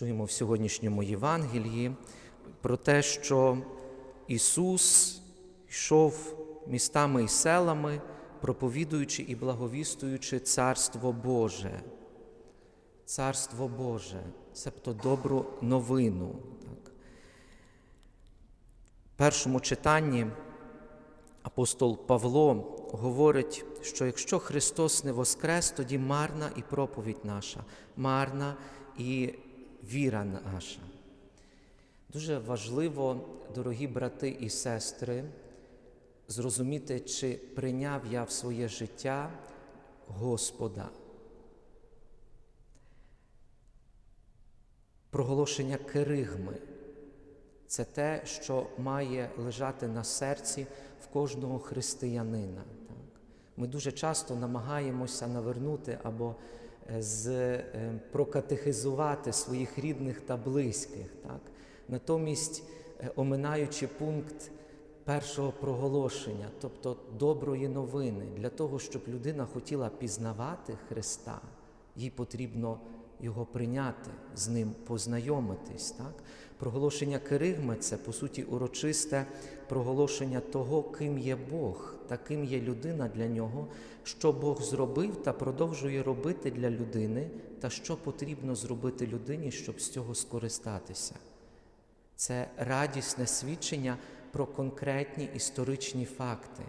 чуємо в сьогоднішньому Євангелії про те, що Ісус йшов містами і селами, проповідуючи і благовістуючи Царство Боже. Царство Боже, себто добру новину. Так. В першому читанні апостол Павло говорить, що якщо Христос не воскрес, тоді марна і проповідь наша, марна і віра наша. Дуже важливо, дорогі брати і сестри, зрозуміти, чи прийняв я в своє життя Господа. Проголошення керигми це те, що має лежати на серці в кожного християнина. Ми дуже часто намагаємося навернути або з, е, прокатехизувати своїх рідних та близьких, так? натомість е, оминаючи пункт першого проголошення, тобто доброї новини, для того, щоб людина хотіла пізнавати Христа, їй потрібно його прийняти, з ним познайомитись. Так? Проголошення Киригми це, по суті, урочисте проголошення того, ким є Бог та ким є людина для нього, що Бог зробив та продовжує робити для людини, та що потрібно зробити людині, щоб з цього скористатися. Це радісне свідчення про конкретні історичні факти,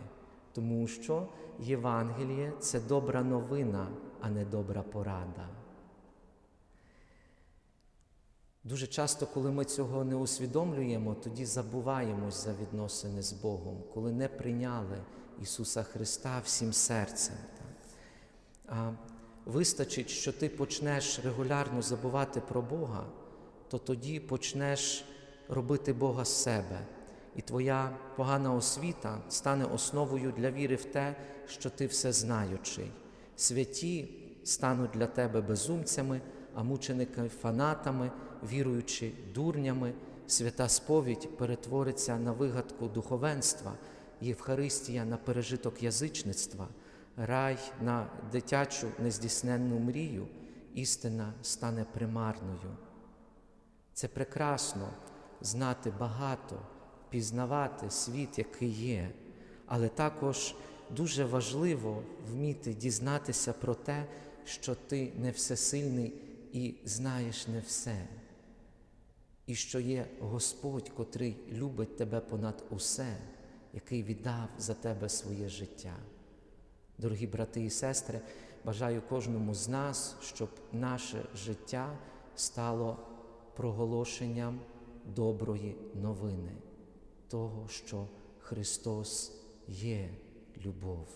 тому що Євангеліє це добра новина, а не добра порада. Дуже часто, коли ми цього не усвідомлюємо, тоді забуваємось за відносини з Богом, коли не прийняли Ісуса Христа всім серцем. Так? А вистачить, що ти почнеш регулярно забувати про Бога, то тоді почнеш робити Бога з себе. І твоя погана освіта стане основою для віри в те, що ти все знаючий. Святі стануть для тебе безумцями, а мученики фанатами, віруючи дурнями, свята сповідь перетвориться на вигадку духовенства, Євхаристія на пережиток язичництва, рай на дитячу нездійсненну мрію, істина стане примарною. Це прекрасно знати багато, пізнавати світ, який є, але також дуже важливо вміти дізнатися про те, що ти не всесильний і знаєш не все, і що є Господь, котрий любить тебе понад усе, який віддав за тебе своє життя. Дорогі брати і сестри, бажаю кожному з нас, щоб наше життя стало проголошенням доброї новини, того, що Христос є любов.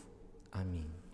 Амінь.